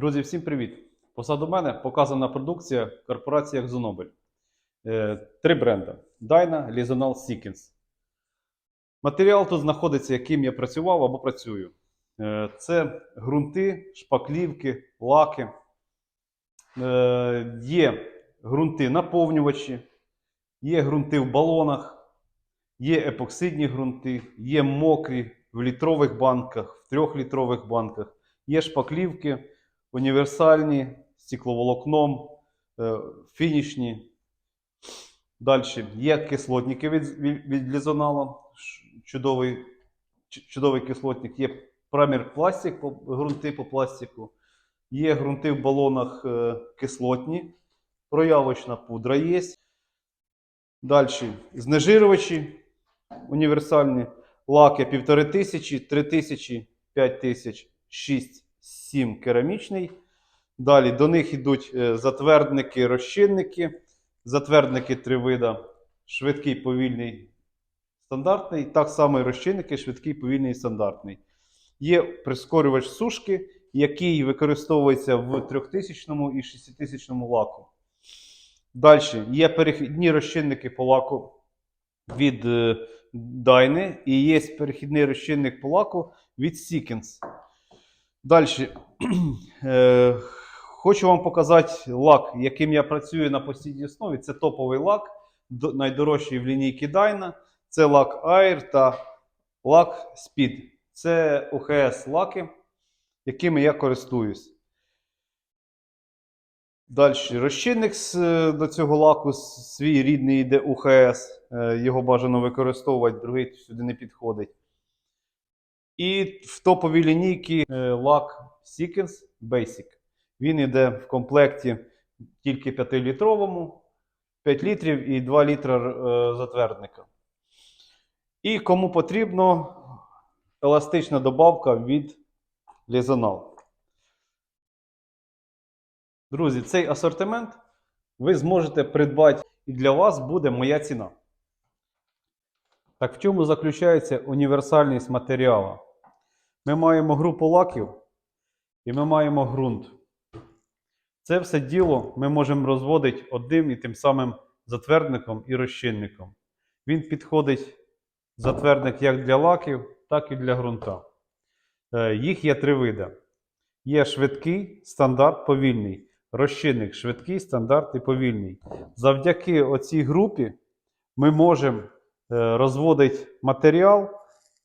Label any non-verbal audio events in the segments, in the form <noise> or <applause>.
Друзі, всім привіт! Позаду мене показана продукція корпорації Акзонобель. Е, Три бренди: Dyna, Lizonal, Seekins. Матеріал тут знаходиться, яким я працював або працюю. Е, Це ґрунти, шпаклівки, лаки. Е, Є ґрунти наповнювачі, є ґрунти в балонах, є епоксидні ґрунти, є мокрі в літрових банках, в трьохлітрових банках, є шпаклівки універсальні, з стекловолокном, е, фінішні. Далі є кислотники від, від, Лізонала, чудовий, чудовий кислотник. Є прамір пластик, ґрунти по пластику. Є ґрунти в балонах е, кислотні, проявочна пудра є. Далі знежирювачі універсальні, лаки 1500, 3000, 5000, 6, 7 керамічний. Далі до них йдуть е, затвердники, розчинники. Затвердники три вида: швидкий, повільний, стандартний. Так само і розчинники, швидкий, повільний стандартний. Є прискорювач сушки, який використовується в 3000 і 6000 лаку. Далі є перехідні розчинники по лаку від е, Dyne і є перехідний розчинник по лаку від Seekins. Далі. <clears throat> Е, хочу вам показати лак, яким я працюю на постійній основі. Це топовий лак, найдорожчий в лінійці Dyna. Це лак Air та лак Speed. Це УХС лаки, якими я користуюсь. Далі розчинник е, до цього лаку свій рідний йде УХС. Е, Його бажано використовувати, другий сюди не підходить. І в топовій лінійці е, лак Seekins Basic. Він йде в комплекті тільки 5-літровому, 5 літрів і 2 літра е, затвердника. І кому потрібно еластична добавка від Lizonal. Друзі, цей асортимент ви зможете придбати, і для вас буде моя ціна. Так в чому заключається універсальність матеріалу? Ми маємо групу лаків і ми маємо ґрунт. Це все діло ми можемо розводити одним і тим самим затвердником і розчинником. Він підходить затвердник як для лаків, так і для ґрунта. Е, Їх є три види. Є швидкий, стандарт, повільний. Розчинник швидкий, стандарт і повільний. Завдяки оцій групі ми можемо е, розводити матеріал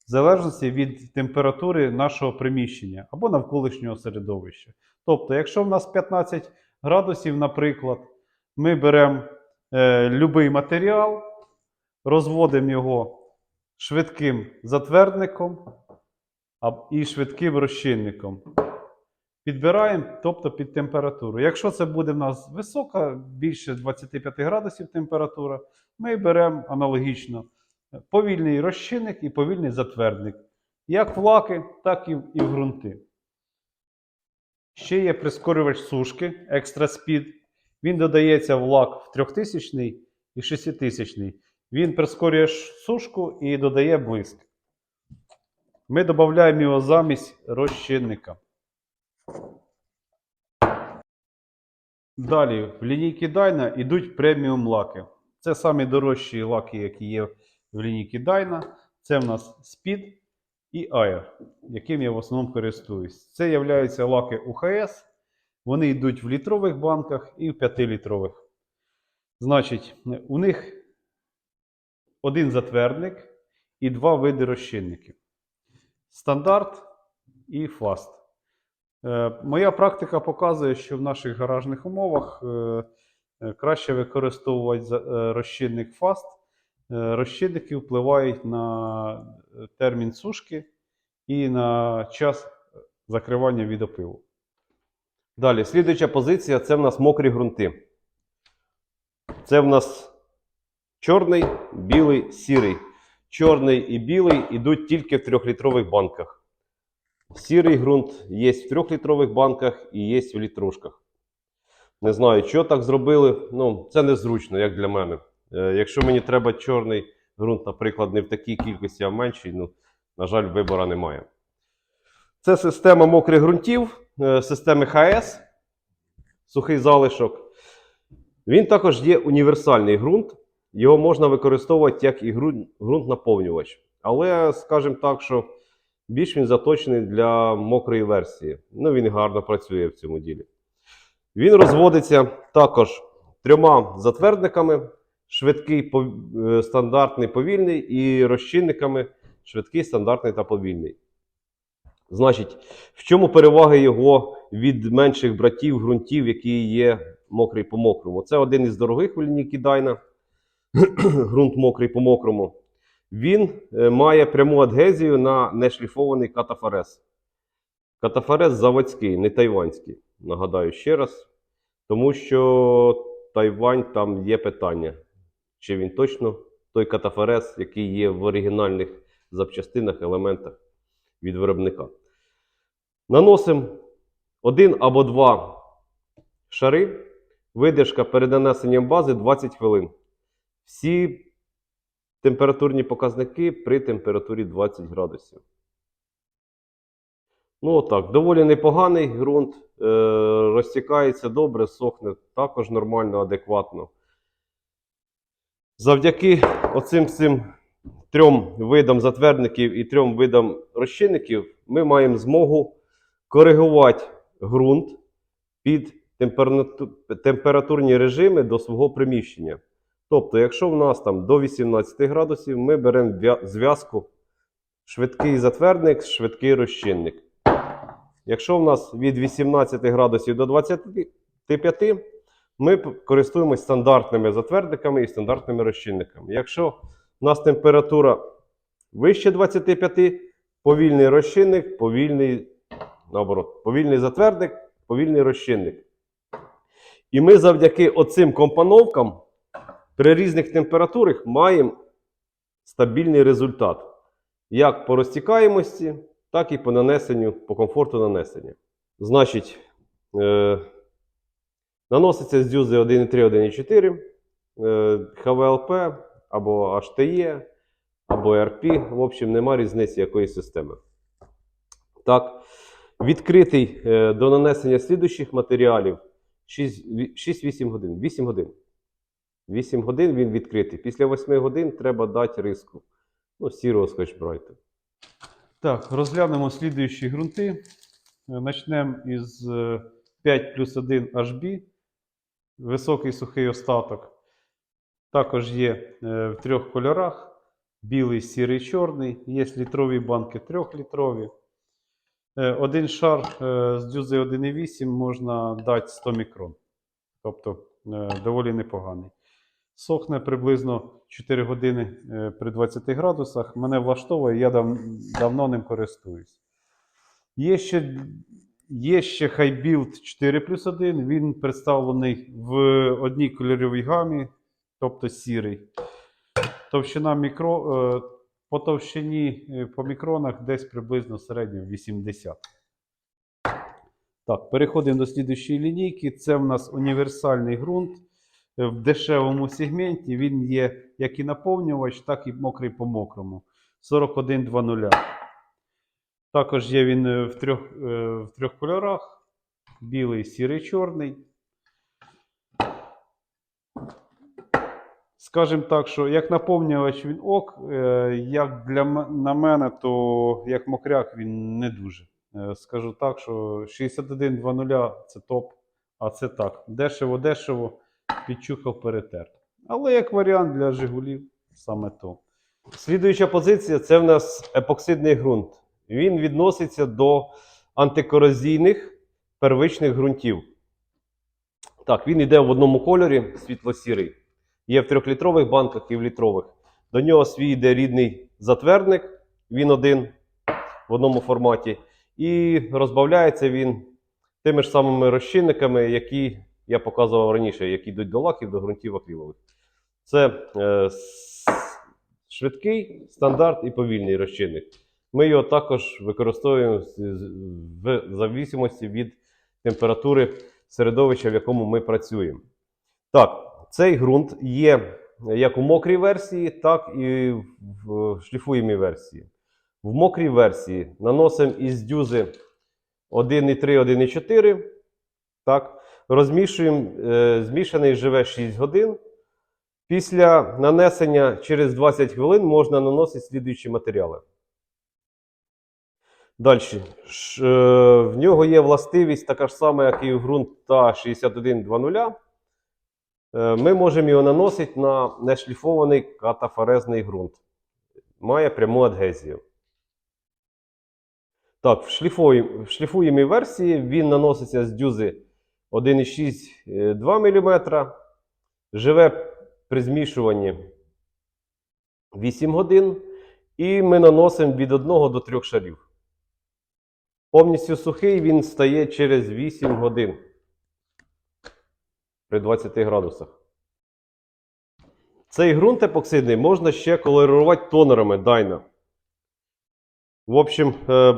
в залежності від температури нашого приміщення або навколишнього середовища. Тобто, якщо в нас 15 градусів, наприклад, ми беремо е, будь-який матеріал, розводимо його швидким затвердником і швидким розчинником. Підбираємо, тобто під температуру. Якщо це буде в нас висока, більше 25 градусів температура, ми беремо аналогічно повільний розчинник і повільний затвердник. Як в лаки, так і в, і в ґрунти. Ще є прискорювач сушки Extra Speed. Він додається в лак в 3000 і 6000. Він прискорює сушку і додає блиск. Ми додаємо його замість розчинника. Далі в лінійці Dyna йдуть преміум лаки. Це самі дорожчі лаки, які є в лінійці Dyna. Це в нас Speed і Air, яким я в основному користуюсь. Це являються лаки УХС. Вони йдуть в літрових банках і в 5-літрових. Значить, у них один затвердник і два види розчинників. Стандарт і фаст. Е, Моя практика показує, що в наших гаражних умовах е, е, краще використовувати розчинник фаст. Е, Розчинники впливають на е, термін сушки і на час закривання від опилу. Далі, слідуюча позиція це в нас мокрі ґрунти. Це в нас чорний, білий, сірий. Чорний і білий йдуть тільки в трьохлітрових банках. Сірий ґрунт є в трьохлітрових банках і є в літрошках. Не знаю, що так зробили. Ну, це незручно, як для мене. Е, якщо мені треба чорний ґрунт, наприклад, не в такій кількості, а в меншій, ну, на жаль, вибора немає. Це система мокрих ґрунтів. е, системи ХС, сухий залишок. Він також є універсальний ґрунт. Його можна використовувати як і ґрунт, наповнювач. Але, скажімо так, що більш він заточений для мокрої версії. Ну, він гарно працює в цьому ділі. Він розводиться також трьома затвердниками: швидкий, е, стандартний, повільний, і розчинниками швидкий, стандартний та повільний. Значить, в чому переваги його від менших братів ґрунтів, які є мокрий по мокрому? Це один із дорогих в лінійки Дайна. <clears throat> ґрунт мокрий по мокрому. Він е, має пряму адгезію на нешліфований катафарез. Катафарез заводський, не тайванський. Нагадаю ще раз. Тому що Тайвань там є питання, чи він точно той катафарез, який є в оригінальних запчастинах, елементах від виробника. Наносимо один або два шари. Видержка перед нанесенням бази 20 хвилин. Всі температурні показники при температурі 20 градусів. Ну, отак, доволі непоганий ґрунт, е, розтікається добре, сохне також нормально, адекватно. Завдяки оцим цим трьом видам затвердників і трьом видам розчинників ми маємо змогу коригувати ґрунт під температурні режими до свого приміщення. Тобто, якщо в нас там до 18 градусів, ми беремо зв'язку швидкий затвердник, швидкий розчинник. Якщо в нас від 18 градусів до 25, ми користуємось стандартними затвердниками і стандартними розчинниками. Якщо в нас температура вище 25, повільний розчинник, повільний, наоборот, повільний затвердник, повільний розчинник. І ми завдяки оцим компоновкам при різних температурах маємо стабільний результат. Як по розтікаємості, так і по нанесенню, по комфорту нанесення. Значить, е, наноситься з дюзи 1,3, 1,4, е, ХВЛП або HTE, або RP. В общем, нема різниці якої системи. Так, відкритий е, до нанесення слідуючих матеріалів 6-8 годин. 8 годин. 8 годин він відкритий. Після 8 годин треба дати риску. Ну, сірого скотчбрайту. Так, розглянемо слідуючі ґрунти. Почнемо із е, 5 плюс 1 HB. Високий сухий остаток. Також є е, в трьох кольорах: білий, сірий, чорний. Є літрові банки 3-літрові. Один шар е, з дюзи 1,8 можна дати 100 мікрон. Тобто е, доволі непоганий. Сохне приблизно 4 години е, при 20 градусах. Мене влаштовує, я дав, давно ним користуюсь. Є ще, є ще Highbuild 4 плюс 1. Він представлений в одній кольоровій гамі, тобто сірий. Товщина мікро, е, по товщині е, по мікронах десь приблизно середньо 80. Так, переходимо до слідущої лінійки. Це в нас універсальний ґрунт. Е, В дешевому сегменті він є як і наповнювач, так і мокрий по мокрому. 4120. Також є він е, в трьох, е, в трьох кольорах: білий, сірий, чорний. Скажімо так, що як наповнювач він ок, е, як для на мене, то як мокряк він не дуже. Скажу так, що 6120 це топ, а це так. Дешево-дешево, підчухав перетер. Але як варіант для Жигулів, саме то. Слідуюча позиція це в нас епоксидний ґрунт. Він відноситься до антикорозійних первичних ґрунтів. Так, він йде в одному кольорі, світло-сірий. Є в трьохлітрових банках і в літрових. До нього свій йде рідний затвердник, він один в одному форматі. І розбавляється він тими ж самими розчинниками, які я показував раніше, які йдуть до лаків, до ґрунтів акрилових. Це е, швидкий, стандарт і повільний розчинник. Ми його також використовуємо в зависимості від температури середовища, в якому ми працюємо. Так, цей ґрунт є як у мокрій версії, так і в шліфуємій версії. В мокрій версії наносимо із дюзи 1,3, 1,4. Так. Розмішуємо, е, змішаний живе 6 годин. Після нанесення через 20 хвилин можна наносити слідуючі матеріали. Далі. Е, в нього є властивість така ж сама, як і у ґрунт та 6120. Е, ми можемо його наносити на нешліфований катафорезний ґрунт. Має пряму адгезію. Так, в, шліфує- в шліфуємій версії він наноситься з дюзи 1,6-2 мм. Живе при змішуванні 8 годин. І ми наносимо від 1 до 3 шарів. Повністю сухий він стає через 8 годин при 20 градусах. Цей ґрунт епоксидний можна ще колорувати тонерами Dyna. В общем, е,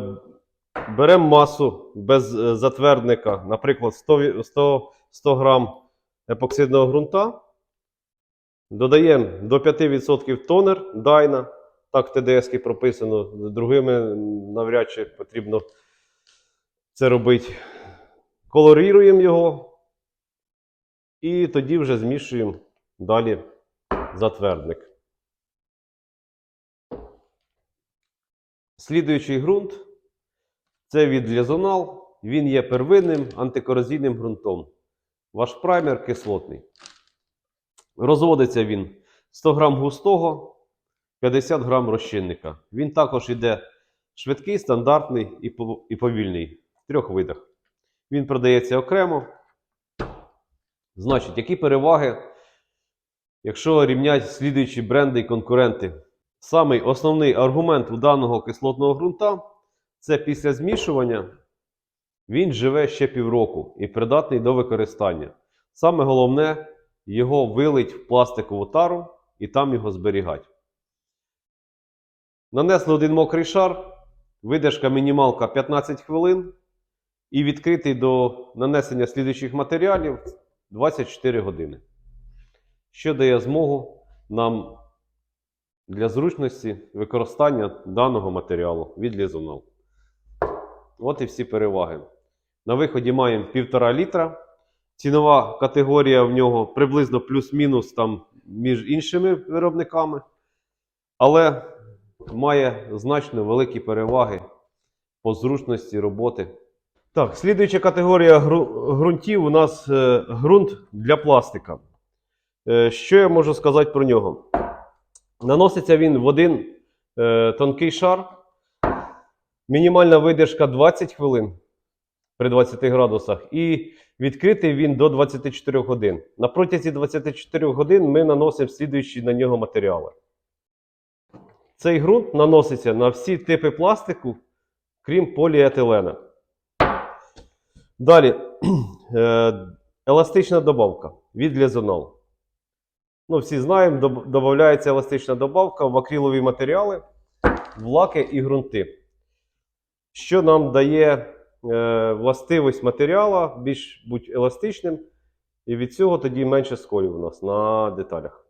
беремо масу без е, затвердника, наприклад, 100, ві- 100, 100 грам епоксидного ґрунта. Додаємо до 5% тонер Dyna. Так, в ТДС прописано. Другими навряд чи потрібно це робити. Колоріруємо його. І тоді вже змішуємо далі затвердник. Слідуючий ґрунт це від Лізонал. Він є первинним антикорозійним ґрунтом. Ваш праймер кислотний. Розводиться він 100 грам густого, 50 грам розчинника. Він також йде швидкий, стандартний і повільний трьох видах. Він продається окремо. Значить, які переваги, якщо рівнять слідуючі бренди і конкуренти? Самий основний аргумент у даного кислотного ґрунта це після змішування він живе ще півроку і придатний до використання. Саме головне його вилить в пластикову тару і там його зберігати. Нанесли один мокрий шар, видержка мінімалка 15 хвилин і відкритий до нанесення слідуючих матеріалів 24 години. Що дає змогу нам для зручності використання даного матеріалу від Лізонал. От і всі переваги. На виході маємо 1,5 літра. Цінова категорія в нього приблизно плюс-мінус там між іншими виробниками. Але має значно великі переваги по зручності роботи. Так, слідуюча категорія ґрунтів у нас е, ґрунт для пластика. Е, що я можу сказати про нього? Наноситься він в один е, тонкий шар. Мінімальна видержка 20 хвилин при 20 градусах. І відкритий він до 24 годин. На протязі 24 годин ми наносимо слідуючі на нього матеріали. Цей ґрунт наноситься на всі типи пластику, крім поліетилена. Далі <clears throat> е, еластична добавка від Лезонал. Ну, всі знаємо, додається еластична добавка в акрилові матеріали, в лаки і ґрунти. Що нам дає е, властивість матеріала більш будь еластичним, і від цього тоді менше сколів у нас на деталях.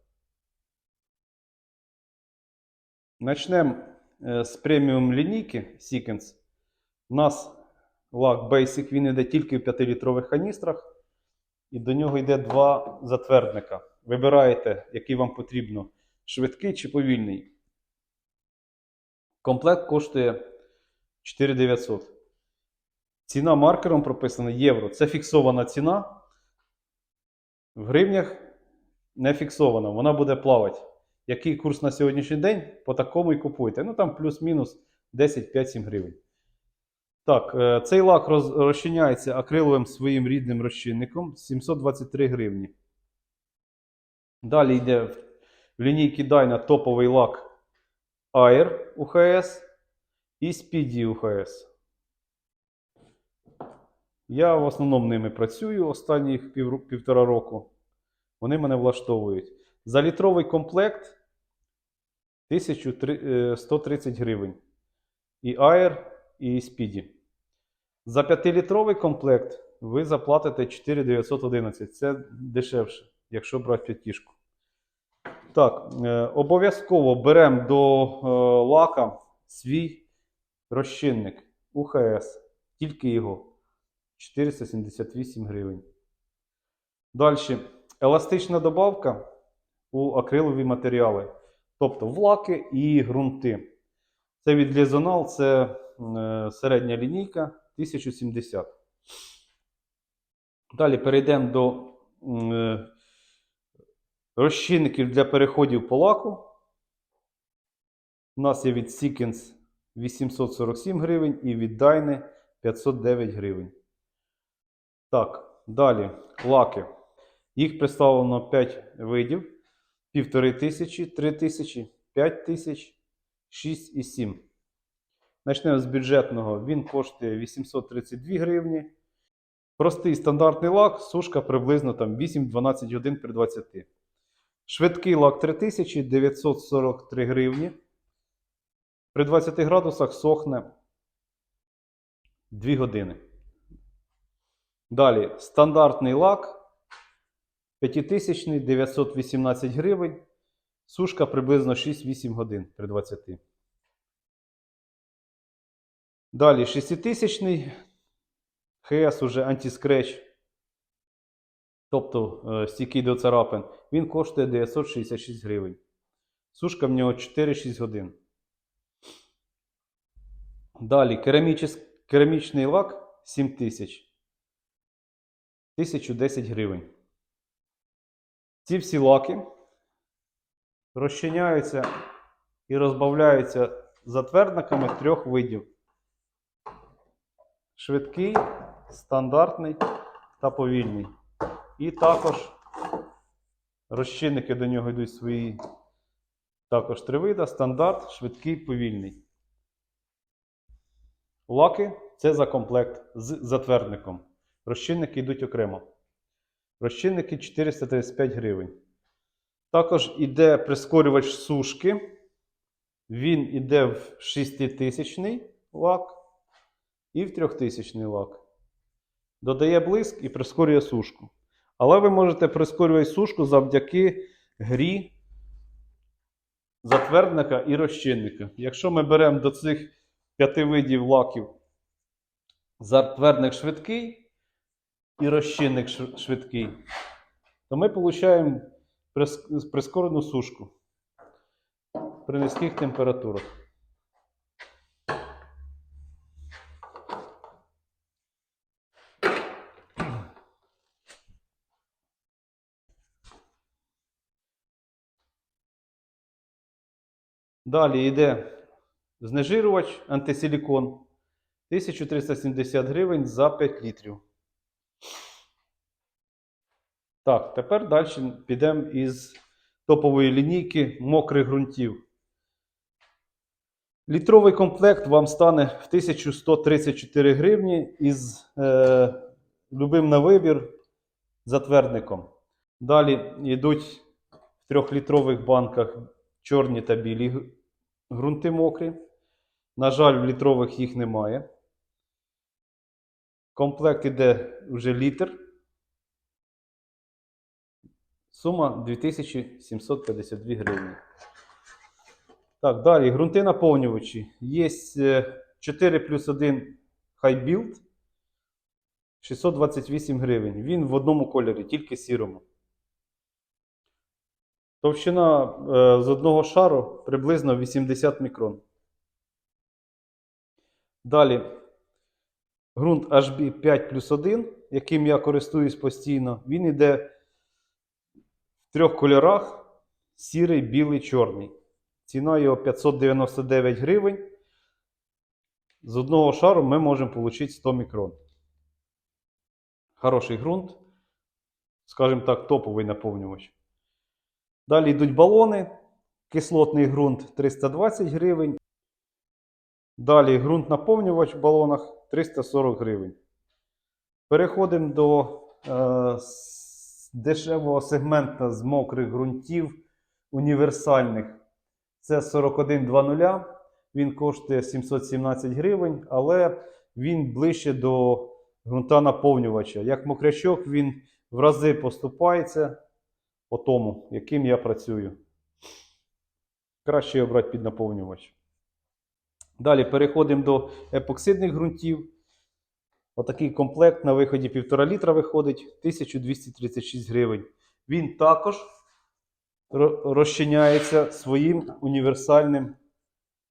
Начнемо е, з преміум лінійки Seekens. У нас лак Basic, він йде тільки в 5-літрових каністрах. І до нього йде два затвердника. Вибираєте, який вам потрібно: швидкий чи повільний. Комплект коштує 4900. Ціна маркером прописана євро. Це фіксована ціна. В гривнях не фіксована, вона буде плавати. Який курс на сьогоднішній день, по такому і купуйте. Ну там плюс-мінус 10, 5, 7 гривень. Так, е, цей лак роз, розчиняється акриловим своїм рідним розчинником 723 гривні. Далі йде в, лінійці Dyna топовий лак Air UHS і Speedy UHS. Я в основному ними працюю останніх пів, півтора року. Вони мене влаштовують. За літровий комплект 1130 гривень. І Air, і Speedy. За 5-літровий комплект ви заплатите 4911. Це дешевше, якщо брати п'ятішку. Так, е, обов'язково беремо до е, лака свій розчинник УХС. Тільки його 478 гривень. Далі. Еластична добавка у акрилові матеріали, тобто в лаки і ґрунти. Це від Лізонал, це е, середня лінійка 1070. Далі перейдемо до е, розчинників для переходів по лаку. У нас є від Seekens 847 гривень і від Dyne 509 гривень. Так, далі лаки. Їх представлено 5 видів: 1500, 3000, 5000, 6 і 7. Почнемо з бюджетного. Він коштує 832 гривні. Простий стандартний лак, сушка приблизно там 8-12 годин при 20. Швидкий лак 3000 943 гривні. При 20 градусах сохне 2 години. Далі стандартний лак 5000 918 гривень. Сушка приблизно 6-8 годин при 20. Далі 6000 ХС уже антискреч. Тобто е, стійкий до царапин. Він коштує 966 гривень. Сушка в нього 4-6 годин. Далі керамічес- керамічний лак 7000. 1010 гривень. Ці всі лаки розчиняються і розбавляються затвердниками трьох видів: швидкий, стандартний та повільний. І також розчинники до нього йдуть свої також три вида: стандарт, швидкий, повільний. Лаки це за комплект з затвердником. Розчинники йдуть окремо. Розчинники 435 гривень. Також іде прискорювач сушки. Він іде в 6000 лак і в 3000 лак. Додає блиск і прискорює сушку. Але ви можете прискорювати сушку завдяки грі затвердника і розчинника. Якщо ми беремо до цих п'яти видів лаків затвердник швидкий і розчинник швидкий, то ми отримуємо прискорену сушку при низьких температурах. Далі йде знежирувач антисилікон 1370 гривень за 5 літрів. Так, тепер далі підемо із топової лінійки мокрих ґрунтів. Літровий комплект вам стане в 1134 гривні із е, любим на вибір затвердником. Далі йдуть в трьохлітрових банках чорні та білі г- ґрунти мокрі. На жаль, в літрових їх немає. Комплект іде вже літр. Сума 2752 гривні. Так, далі. Ґрунти наповнювачі. Є 4 плюс 1 High Build 628 гривень. Він в одному кольорі, тільки сірому. Товщина е, з одного шару приблизно 80 мікрон. Далі. Ґрунт HB 5 плюс 1, яким я користуюсь постійно, він йде в трьох кольорах: сірий, білий, чорний. Ціна його 599 гривень. З одного шару ми можемо отримати 100 мікрон. Хороший ґрунт. Скажімо так, топовий наповнювач. Далі йдуть балони. Кислотний ґрунт 320 гривень. Далі ґрунт наповнювач в балонах 340 гривень. Переходимо до е, дешевого сегмента з мокрих ґрунтів універсальних. Це 4120. Він коштує 717 гривень, але він ближче до ґрунта наповнювача. Як мокрячок, він в рази поступається по тому, яким я працюю. Краще його брати під наповнювач. Далі переходимо до епоксидних ґрунтів. Отакий комплект на виході 1,5 літра виходить 1236 гривень. Він також розчиняється своїм універсальним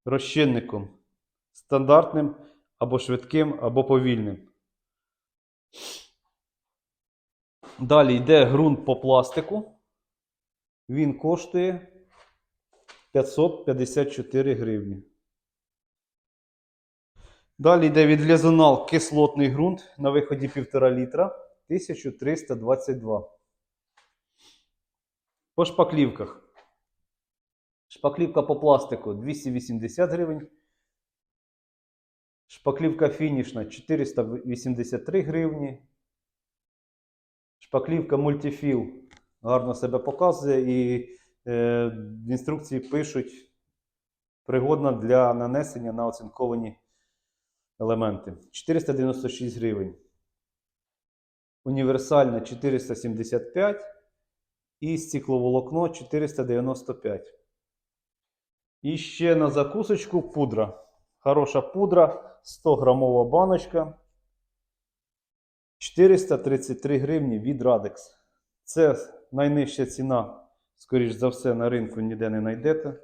розчинником. Стандартним або швидким, або повільним. Далі йде ґрунт по пластику. Він коштує 554 гривні. Далі йде від Лезонал кислотний ґрунт на виході 1,5 літра 1322. По шпаклівках. Шпаклівка по пластику 280 гривень. Шпаклівка фінішна 483 гривні. Шпаклівка мультифіл гарно себе показує і е, в інструкції пишуть пригодна для нанесення на оцинковані елементи. 496 гривень. Універсальна 475 і стекловолокно 495. І ще на закусочку пудра. Хороша пудра, 100 грамова баночка. 433 гривні від Radex. Це найнижча ціна, скоріш за все, на ринку ніде не знайдете.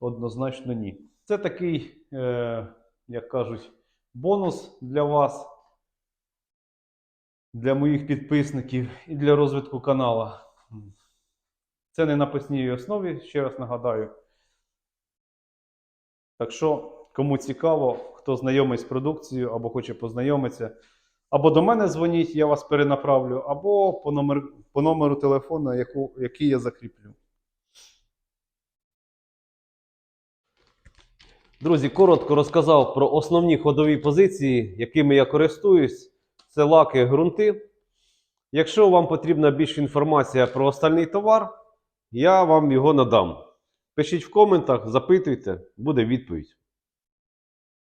Однозначно ні. Це такий, е, як кажуть, бонус для вас, для моїх підписників і для розвитку канала. Це не на постійній основі, ще раз нагадаю. Так що, кому цікаво, хто знайомий з продукцією або хоче познайомитися, або до мене дзвоніть, я вас перенаправлю, або по, номер, по номеру телефону, яку, який я закріплю. Друзі, коротко розказав про основні ходові позиції, якими я користуюсь. Це лаки, ґрунти. Якщо вам потрібна більше інформація про остальний товар, я вам його надам. Пишіть в коментах, запитуйте, буде відповідь.